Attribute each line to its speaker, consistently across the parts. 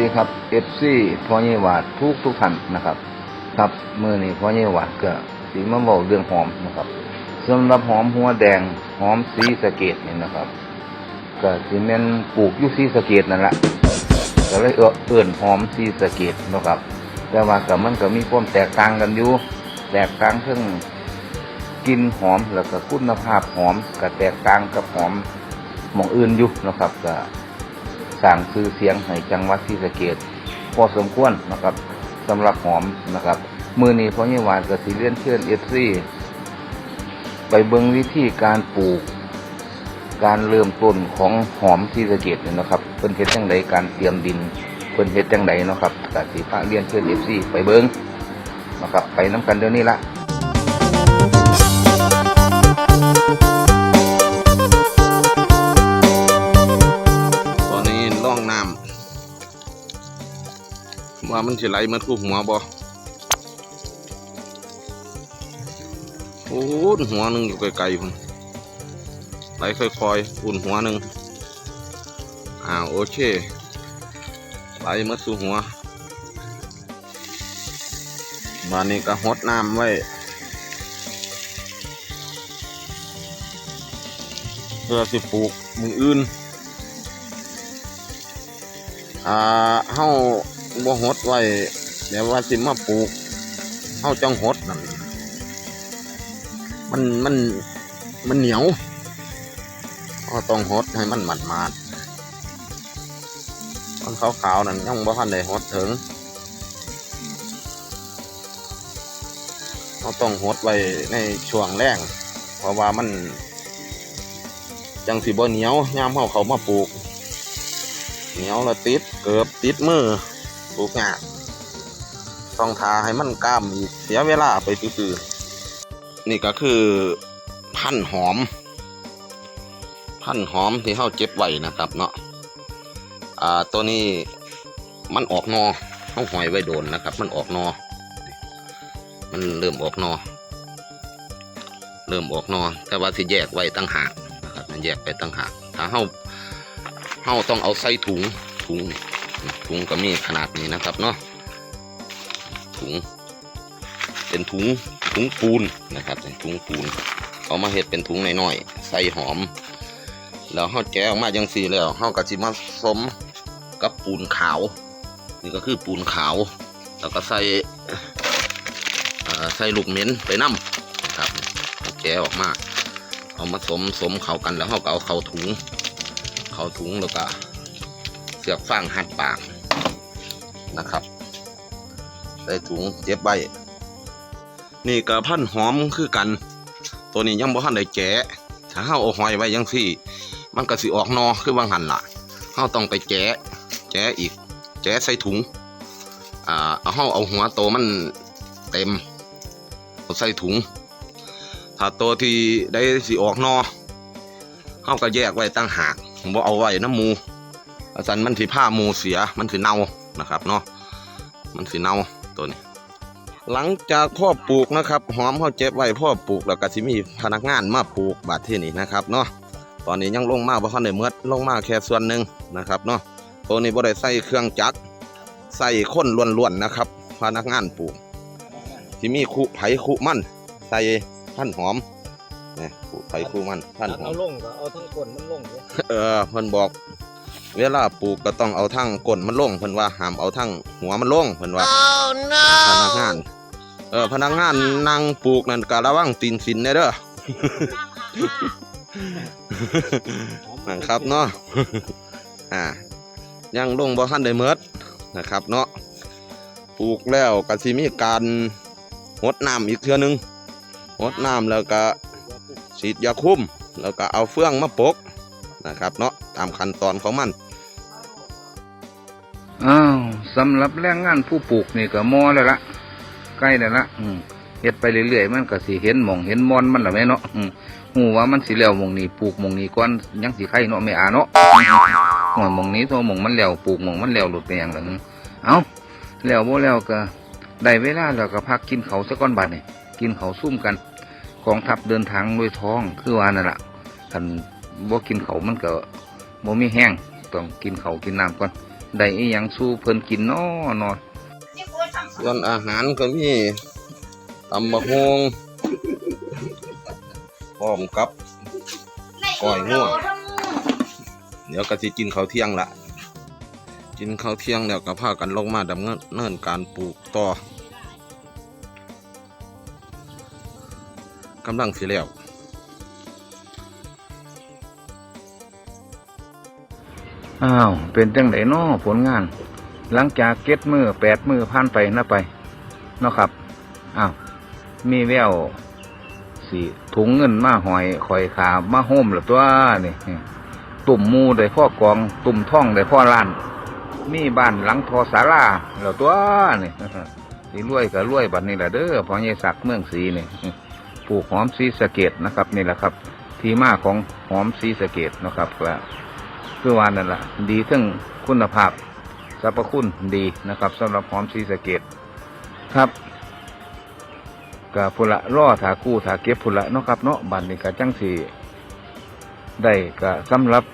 Speaker 1: ดีครับเอฟซีพ่อเยวาดทุกทุกท่านนะครับ ครับมือนี้พ่อเยวาดก็สีมาบอกเรื่องหอมนะครับสำหรับหอมหัวแดงหอมสีสะเกดนี่นะครับก็สิแม่นปลูกยู่สีสะเกดนั่นแหละก็เลยเอื้อเอื่นหอมสีสะเกดนะครับ แต่ว่าก็มันก็มีความแตกต่างกันอยู่แตกต่างเทั้งกลินหอมแล้วก็คุณภาพหอมก็แตกต่างกับหอมหมองอื่นอยู่นะครับก็ สร้างชื่อเสียงให้จังหวัดศรีสะเกดพอสมควรนะครับสำหรับหอมนะครับ มือนี้พ่อยี่หวานกับสีเลียนเชิญเอฟซีไปเบิ่งวิธีการปลูก การเริ่มต้นของหอมศรีสะเกดเนี่ยนะครับเพิ่นเฮ็ดจังไดการเตรียมดินเพิ่นเฮ็ดจังไดเนาะครับกับสีพระเลียนเชิญเอฟซีไปเบิ่งนะครับไปน้กันเดี๋ยวนี้ละ
Speaker 2: ว่ามันสิไหลมาทุกหัวบ่โอ้ยหัวหนึ่งอยู่ไกลๆพุ่นไหลค่อยๆอุ่นหัวหนึ่งอ้าวโอเคไหลมาสู่หัวบานนี้ก็หดน้ำไว้เพื่อสิปลูกมืออื่นอ่าเฮา บ่หดไว้เดี๋ยวว่าสิมาปลูกเฮาจังหดนั่นมันมันมันเหนียวก็ต้องหดให้มันหมาดมาดๆมันขาวๆนั่นยังบ่ทันได้หดถึงเราต้องหดไว้ในช่วงแรงเพราะว่ามัน จังสิบ่เหนียวยามเฮาเขามาปลูก เหนียวล้วติดเกือบติดมือ ปลูกงากต้องทาให้มันกล้ามอีกเสียเวลาไปตื้อๆนี่ก็คือพันหอม พันหอมที่เขาเจ็บไว้นะครับเนาะอ่าตัวนี้มันออกนอเขาหอยไว้โดนนะครับ มันออกนอ มันเริ่มออกนอ เริ่มออกนอ แต่ว่าที่แยกไว้ตั้งหากนะครับมันแยกไปตั้งหากถ้าเขาเฮาต้องเอาใส่ถุงถุง ถุงก็มีขนาดนี้นะครับเนาะถุง เป็นถุงถุงปูนนะครับเป็นถุงปูน เอามาเฮ็ดเป็นถุงน้อยๆใส่หอม แล้วเฮาแกะออกมาจังซี่แล้วเฮาก็สิมาสมกับปูนขาว นี่ก็คือปูนขาว แล้วก็ใส่ใส่ลูกเหม็นไปน้ำนะครับแกะออกมา เอามาสมสมเข้ากันแล้วเฮาก็เอาเข้าถุง เข้าถุงแล้วก็ เสือกฟางหัดปากนะครับ ใส่ถุงเจ็บใบนี่ก็พันหอมคือกัน ตัวนี้ยังบ่ทันได้แกะถ้าเฮาเอาหอยไว้ยังสี่ มันก็สิออกนอคือบางหันล่ะเฮาต้องไปแกะแกะอีก แกะใส่ถุงอ่าเอาเฮาเอาหัวโตมันเต็มเอาใส่ถุง ถ้าตัวที่ได้สิออกนอเฮาก็แยกไว้ตั้งหากบอกเอาไว้น้ำมู อาจารย์มันสิผ้าหมูเสียมันสิเน่านะครับเนาะมันสิเน่าตัวนี้ หลังจากพ่อปลูกนะครับหอมเขาเจ็บไว้พ่อปลูกแล้วก็สิมีพนักงานมาปลูกบาดที่นี่นะครับเนาะตอนนี้ยังลงมาเพราะเขาได้เมื่อลงมาแค่ส่วนหนึ่งนะครับเนาะตัวนี้บ่ได้ใส่เครื่องจักรใส่ข้นล้วนๆนะครับ พนักงานปลูกที่มีคุไผคุมันใส่พันหอมเนี่ยคุไผคุมันพันหอ
Speaker 3: เอา
Speaker 2: ม
Speaker 3: ลงก็เอาทั้งคนมันลงเลย
Speaker 2: เออเพิ่นบอก เวลาปลูกก็ต้องเอาทั้งก้นมันลงเพิ่นว่าห้ามเอาทั้งหัวมันลงเพิ่นว่าพนักงาน เออพนักงานนั่งปลูกนั่นก็ระวังตีนสินเด้อเด้อนะครับเนาะอ่ายังลงบ่ทันได้เมิดนะครับเนาะปลูกแล้วก็สิมีการหดน้ำอีกเทื่อหนึงหดน้ำแล้วก็ฉีดยาคุมแล้วก็เอาเฟืองมาปก นะครับเนาะตามขั้นตอนของมัน
Speaker 1: อ้าวสำหรับแรงงานผู้ปลูกนี่ก็มอแล้วละใกล้แล้วละอืมเฮ็ดไปเรื่อยๆมันก็สิเห็นหมองเห็นมอนมันละแม่เนาะอืมหูว่ามันสิแล้วหมองนี้ปลูกหมองนี้ก่อนยังสิไข่เนาะไม่อาเนาะหัวหมองนี้ตัวหมองมันแล้วปลูกหมองมันแล้วหลุดไปอย่างหลังเอาแล้วบ่แล้วก็ได้เวลาแล้วก็พักกินเขาวซะก่อนบัดนี่ยกินเขาซุ่มกันกองทัพเดินทางด้วยท้องคือว่านั่นล่ะคัน บ่กินเขาวมันก็บ่มีแห้งต้องกินเขาวกินน้ำก่อนได้อีหยังสู้เพิ่นกินน้อนาะ
Speaker 2: ส่วนอาหารก็มีตำบะฮงพร้อมกับก้อยง่วงเดี๋ยวก็สิกินข้าวเที่ยงละกินข้าวเที่ยงแล้วก็พากันลงมาดำเนินการปลูกต่อกำลังสิแล้ว
Speaker 1: อ้าวเป็นจังไดน้อผลงาน หลังจากเก็ดมือแปดมือผ่านไปนะไปเนาะครับอ้าวมีแววสิถุงเงินมาหอยคอยขามาโฮมหรือตัวนี่ตุ่มมูได้พ่อกอง ตุ่มท่องได้พ่อล้าน มีบ้านหลังทอสาราแล้วตัวนี่สิรวยก็รวยบัดนี้แหละเด้อพอใหญ่ศักเมืองศรีนี่ปลูกหอมสีสะเกตนะครับ นี่แหละครับ ที่มาของหอมสีสะเกตนะครับก็ คือวานนั่นแหละดีทั้งคุณภาพสรรพคุณดีนะครับสำหรับหอมสีสะเกตครับกับพุละล่อถากู้ถาเก็บพุละเนาะครับเนาะบันนี้ก็จังสีได้ก็สำหรับ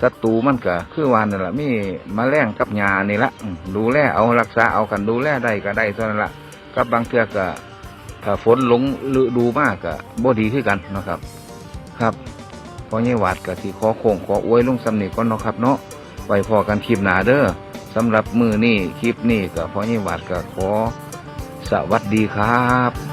Speaker 1: ศัตรูมันก็คือวานนั่นแหละมีมาแรงกับยานี่ละดูแลเอารักษาเอากันดูแลได้ก็ได้เท่านั้นละกับบางเทือก็ถ้าฝนหลงฤดูมากก็บ่ดีขึ้นกันนะครับ ครับ พ่อเยี่หวัดกับที่ขอโค้งขออวยลุงสำเนีก่อนเนาะครับเนาะไว้พอกันคลิปหนาเด้อสำหรับมือนี่คลิปนี่ก็พ่อเยี่หวัดก็ขอสวัสดีครับ